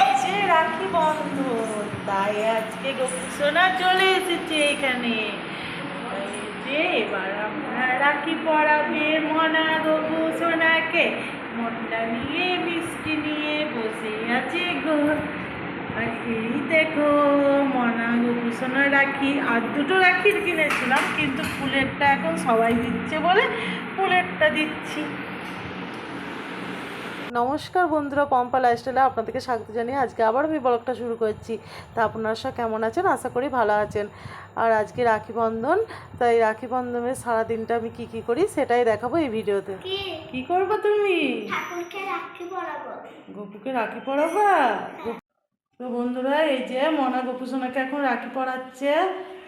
আজকে রাখি বন্ধন তাই আজকে গোপুসোনা চলে এসেছে এখানে যে এবার আমরা রাখি পড়াবে মনা গপু সোনাকে মনটা নিয়ে, মিষ্টি নিয়ে বসে আছে গো। আর এই দেখো, মনা গপু সোনা রাখি। আর দুটো রাখি কিনেছিলাম, কিন্তু ফুলেরটা এখন সবাই দিচ্ছে বলে ফুলেরটা দিচ্ছি। নমস্কার বন্ধুরা পম্পা লাইফস্টাইলে আপনাদেরকে স্বাগত জানিয়ে আজকে আবার আমি ব্লগটা শুরু করছি। তা আপনারা সব কেমন আছেন? আশা করি ভালো আছেন। আর আজকে রাখি বন্ধন তাই রাখি বন্ধনের সারা দিনটা আমি কি কি করি সেটাই দেখাবো এই ভিডিওতে। কি? কি করব তুমি? গপুকে রাখি পড়াবা তো বন্ধুরা এই যে মনা গপু সোনাকে এখন রাখি পড়াচ্ছে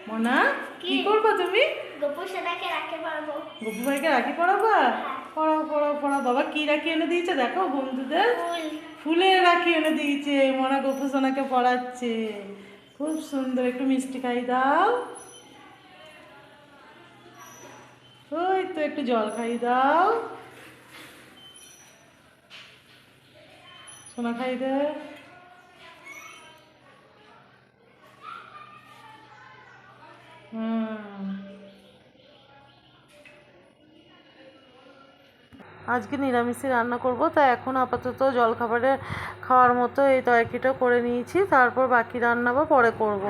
মনা কি? করবা তুমি? গোপু সেটাকে রাখি পরাবো। গপু ভাইকে রাখি পড়াবা পড়াও পড়াও পড়া বাবা কি রাখি এনে দিয়েছে? দেখো বন্ধুদের ফুল। ফুলের রাখি এনে দিয়েছে। মোনা গপু সোনাকে পড়াচ্ছে। খুব সুন্দর। একটু মিষ্টি খাই দাও। ওই তো একটু জল খাই দাও। সোনা খাই দে। আজকে নিরামিষই রান্না করব, তাই এখন আপাতত জলখাবারে খাওয়ার মতো এই তরকারিটা করে নিয়েছি, তারপর বাকি রান্না বা পরে করব।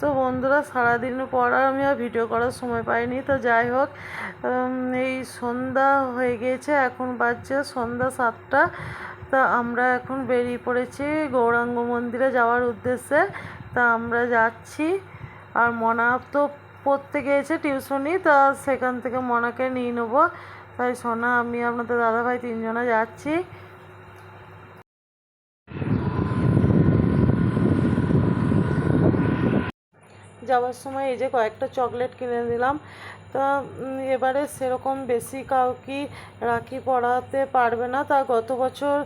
তো বন্ধুরা সারাদিন পর আমি আর ভিডিও করার সময় পাইনি, তো যাই হোক এই সন্ধ্যা হয়ে গিয়েছে, এখন বাজছে সন্ধ্যা সাতটা, তা আমরা এখন বেরিয়ে পড়েছি গৌরাঙ্গ মন্দিরে যাওয়ার উদ্দেশ্যে, তা আমরা যাচ্ছি, আর মনা তো পড়তে গিয়েছে টিউশনি, তা সেখান থেকে মনাকে নিয়ে নেব তাই সোনা, আমি আপনাদের দাদাভাই তিনজনে যাচ্ছি। যাওয়ার সময় এই যে কয়েকটা চকলেট কিনে দিলাম তা এবারে সেরকম বেশি কাউকে রাখি পড়াতে পারবে না। তা, গত বছর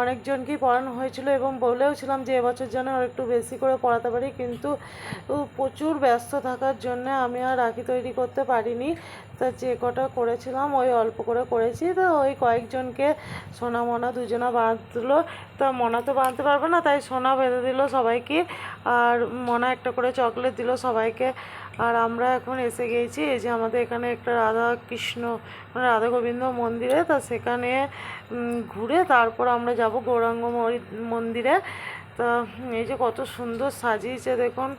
অনেকজনকেই পড়ানো হয়েছিল এবং বলেওছিলাম যে এবছর যেন আর একটু বেশি করে পড়াতে পারি। কিন্তু প্রচুর ব্যস্ত থাকার জন্য আমি আর রাখি তৈরি করতে পারিনি। তা যে কটা করেছিলাম, ওই অল্প করে করেছি। তো ওই কয়েকজনকে সোনা মনা দুজনা বাঁধলো। তা মনা তো বাঁধতে পারবে না, তাই সোনা বেঁধে দিল সবাইকে। আর মনা একটা করে চকলেট দিল সবাইকে। আর আমরা এখন এসে গিয়েছি এই যে আমাদের এখানে একটা রাধা কৃষ্ণ মানে রাধা গোবিন্দ মন্দিরে। তা সেখানে ঘুরে তারপর আমরা যাব গৌরাঙ্গ মন্দিরে। তা এই যে কত সুন্দর সাজিয়েছে, দেখুন।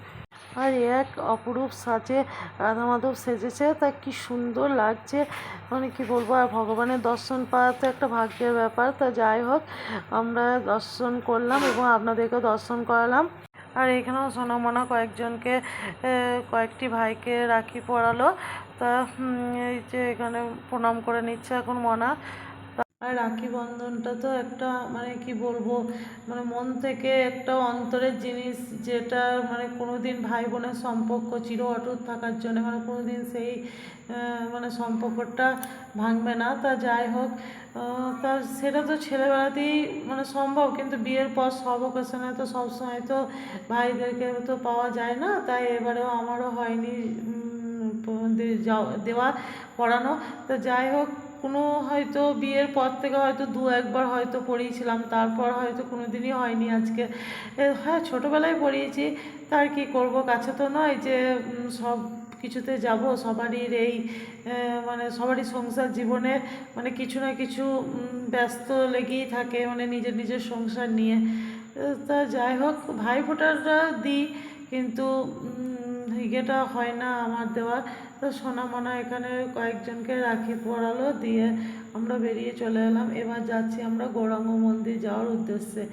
আর এক অপরূপ সাজে রাধা মাধব সেজেছে। তা কি সুন্দর লাগছে। মানে কি বলব, আর ভগবানের দর্শন পাওয়া তো একটা ভাগ্যের ব্যাপার। তা যাই হোক, আমরা দর্শন করলাম এবং আপনাদেরকেও দর্শন করালাম। আর এখানেও সোনামনা কয়েকজনকে কয়েকটি ভাইকে রাখি পরালো। তা এই যে এখানে প্রণাম করে নিচ্ছে এখন মনা। আর রাখি বন্ধনটা তো একটা মানে কি বলব মানে মন থেকে একটা অন্তরের জিনিস যেটা মানে কোনোদিন ভাই বোনের সম্পর্ক চির অটুট থাকার জন্য মানে কোনো দিন সেই মানে সম্পর্কটা ভাঙবে না। তা যাই হোক তা সেটা তো ছেলেবেলাতেই মানে সম্ভব, কিন্তু বিয়ের পর সব ওকেশনে তো সবসময় তো ভাইদেরকে তো পাওয়া যায় না, তাই এবারেও আমারও হয়নি দেওয়া, পড়ানো। তো যাই হোক কোনো হয়তো বিয়ের পর থেকে হয়তো দু একবার হয়তো পড়িয়েছিলাম, তারপর হয়তো কোনো দিনই হয়নি আজকে। হ্যাঁ ছোটোবেলায় পড়িয়েছি, তার কি করব? কাছে তো নয় যে সব কিছুতে যাব, সবারই এই মানে সবারই সংসার জীবনে মানে কিছু না কিছু ব্যস্ত লেগেই থাকে মানে নিজের নিজের সংসার নিয়ে। তা যাই হোক, ভাই ফোঁটাটা দিই, কিন্তু ইয়েটা হয় না আমার দেওয়া। তো সোনা মনা এখানে কয়েকজনকে রাখি পরালো, দিয়ে আমরা বেরিয়ে চলে এলাম। এবার যাচ্ছি আমরা গৌরাঙ্গ মন্দির যাওয়ার উদ্দেশ্যে।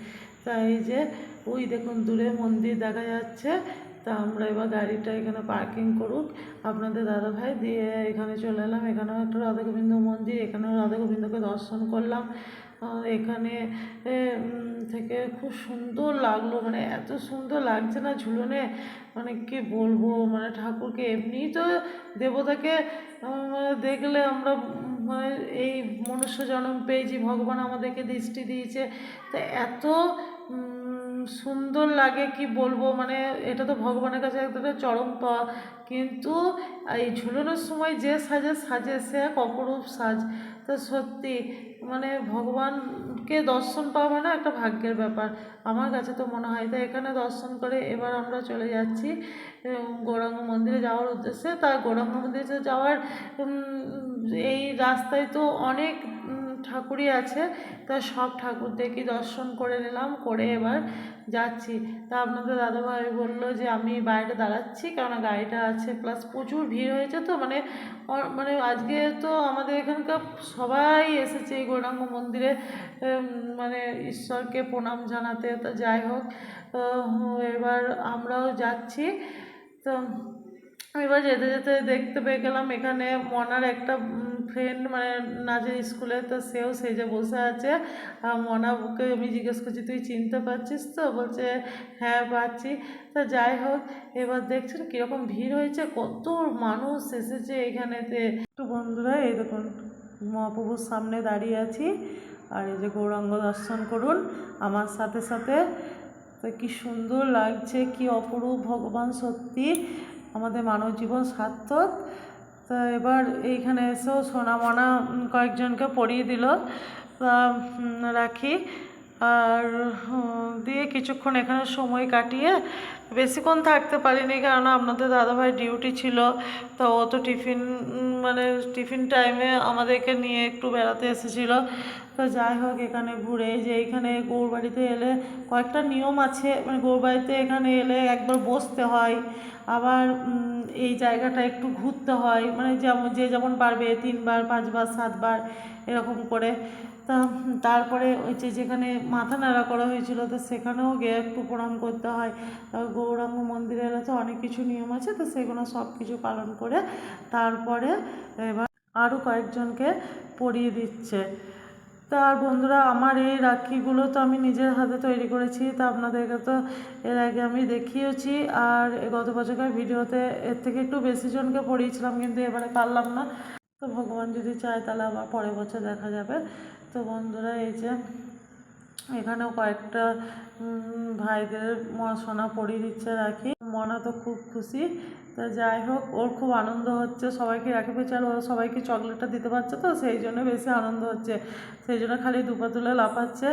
তাই যে, ওই দেখুন দূরে মন্দির দেখা যাচ্ছে। তা আমরা এবার গাড়িটা এখানে পার্কিং করুক। আপনাদের দাদা ভাই দিয়ে এখানে চলে এলাম। এখানেও একটা রাধা গোবিন্দ মন্দির, এখানেও রাধা গোবিন্দকে দর্শন করলাম। এখানে থেকে খুব সুন্দর লাগল। মানে এত সুন্দর লাগছে না ঝুলনে। মানে কি বলব? মানে ঠাকুরকে এমনিই তো দেবতাকে দেখলে আমরা মানে এই মনুষ্য জন্ম পেয়েছি। ভগবান আমাদেরকে দৃষ্টি দিয়েছে। তো এত সুন্দর লাগে, কি বলব? মানে এটা তো ভগবানের কাছে একটা চরম পাওয়া। কিন্তু এই ঝুলানোর সময় যে সাজে সাজে, সে এক অপরূপ সাজ। তো সত্যি মানে ভগবানকে দর্শন পাওয়া মানে একটা ভাগ্যের ব্যাপার। আমার কাছে তো মনে হয় তাই এখানে দর্শন করে এবার আমরা চলে যাচ্ছি গৌরাঙ্গ মন্দিরে যাওয়ার উদ্দেশ্যে। তা গৌরাঙ্গ মন্দিরে যাওয়ার এই রাস্তায় তো অনেক ঠাকুরই আছে। তা সব ঠাকুর দেখি দর্শন করে নিলাম, করে এবার যাচ্ছি। তা আপনাদের দাদাভাই বলল যে, আমি বাইরে দাঁড়াচ্ছি কারণ গাড়িটা আছে প্লাস প্রচুর ভিড় হয়েছে তো মানে মানে আজকে তো আমাদের এখানকার সবাই এসেছে এই গৌরাঙ্গ মন্দিরে মানে ঈশ্বরকে প্রণাম জানাতে। তা যাই হোক এবার আমরাও যাচ্ছি। তো এবার যেতে যেতে দেখতে পেয়ে গেলাম এখানে মনার একটা ফ্রেন্ড মানে নাচের স্কুলে তো সেও সেজে বসে আছে। আর মনাকে আমি জিজ্ঞেস করছি, তুই চিনতে পারছিস তো? বলছে হ্যাঁ পাচ্ছি। তা যাই হোক, এবার দেখছেন কীরকম ভিড় হয়েছে, কত মানুষ এসেছে এখানেতে তো বন্ধুরা, এই দেখুন, মহাপ্রভুর সামনে দাঁড়িয়ে আছি। আর এই যে গৌরাঙ্গ দর্শন করুন আমার সাথে সাথে। তো কী সুন্দর লাগছে, কি অপরূপ, ভগবান সত্যি। আমাদের মানব জীবন সার্থক। তো এবার এইখানে এসেও সোনামনা কয়েকজনকে পরিয়ে দিল। রাখি। আর দিয়ে কিছুক্ষণ এখানে সময় কাটিয়ে বেশিক্ষণ থাকতে পারিনি কারণ আপনাদের দাদাভাই ডিউটি ছিল। তো ও তো টিফিন মানে টিফিন টাইমে আমাদেরকে নিয়ে একটু বেড়াতে এসেছিল। তো যাই হোক, এখানে ঘুরে যে এখানে গৌরবাড়িতে এলে কয়েকটা নিয়ম আছে। মানে গৌরবাড়িতে এখানে এলে একবার বসতে হয়, আবার এই জায়গাটা একটু ঘুরতে হয়। মানে যেমন, যে যেমন পারবে, তিনবার, পাঁচবার, সাতবার এরকম করে। তা তারপরে ওই যে যেখানে মাথা নাড়া করা হয়েছিল, তো সেখানেও গিয়ে একটু প্রণাম করতে হয়। তার গৌরাঙ্গ মন্দিরে তো অনেক কিছু নিয়ম আছে, তো সেগুলো সব কিছু পালন করে তারপরে এবার আরও কয়েকজনকে পরিয়ে দিচ্ছে। তা আর বন্ধুরা, আমার এই রাখিগুলো তো আমি নিজের হাতে তৈরি করেছি, তা আপনাদেরকে তো এর আগে আমি দেখিয়েছি। আর গত বছরকার ভিডিওতে এর থেকে একটু বেশি জনকে পড়িয়েছিলাম, কিন্তু এবারে পারলাম না। তো ভগবান যদি চায়, তাহলে আবার পরের বছর দেখা যাবে। তো বন্ধুরা এই যে এখানেও কয়েকটা ভাইদের সোনা পরিয়ে দিচ্ছে রাখি। মনা তো খুব খুশি। তা যাই হোক, ওর খুব আনন্দ হচ্ছে। সবাইকে রাখি পেয়েছে আর ও সবাইকে চকলেটটা দিতে পারছে তো, সেই জন্য বেশি আনন্দ হচ্ছে। সেই জন্য খালি দুপা তুলে লাফাচ্ছে।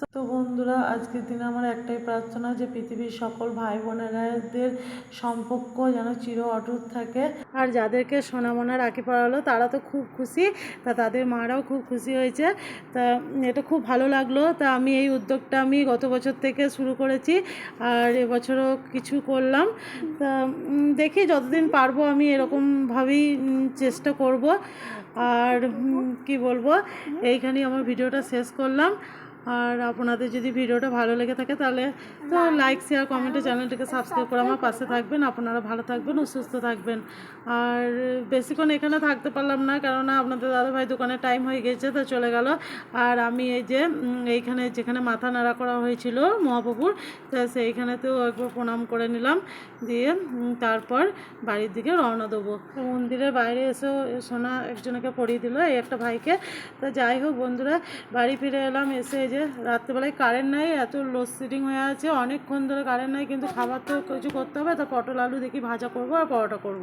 তো- বন্ধুরা, আজকের দিনে আমার একটাই প্রার্থনা যে পৃথিবীর সকল ভাই বোনেরাদের সম্পর্ক যেন চির অটুট থাকে। আর যাদেরকে সোনা সোনামোনা রাখি পড়ালো, তারা তো খুব খুশি। তা তাদের মারাও খুব খুশি হয়েছে। তা এটা খুব ভালো লাগল। তা আমি এই উদ্যোগটা আমি গত বছর থেকে শুরু করেছি আর এবছরও কিছু করলাম। তা দেখি যতদিন পারব আমি এরকমভাবেই চেষ্টা করব। আর কি বলব, এইখানেই আমার ভিডিওটা শেষ করলাম। আর আপনাদের যদি ভিডিওটা ভালো লেগে থাকে তাহলে তো লাইক শেয়ার কমেন্টে চ্যানেলটিকে সাবস্ক্রাইব করে আমার পাশে থাকবেন আপনারা ভালো থাকবেন ও সুস্থ থাকবেন। আর বেশিক্ষণ এখানে থাকতে পারলাম না কেননা আপনাদের দাদাভাই দোকানে টাইম হয়ে গেছে তো চলে গেল। আর আমি এই যে এইখানে যেখানে মাথা নাড়া করা হয়েছিল মহাপ্রভুর তো সেইখানেতেও একবার প্রণাম করে নিলাম দিয়ে তারপর বাড়ির দিকে রওনা দেবো। মন্দিরের বাইরে এসেও সোনা একজনকে পড়িয়ে দিল এই একটা ভাইকে। তো যাই হোক বন্ধুরা বাড়ি ফিরে এলাম এসে এই যে রাত্রেবেলায় কারেন্ট নাই, এত লোডশেডিং হয়ে আছে, অনেকক্ষণ ধরে কারেন্ট নাই, কিন্তু খাবার তো কিছু করতে হবে, তা পটল, আলু দেখি ভাজা করব আর পরোটা করব।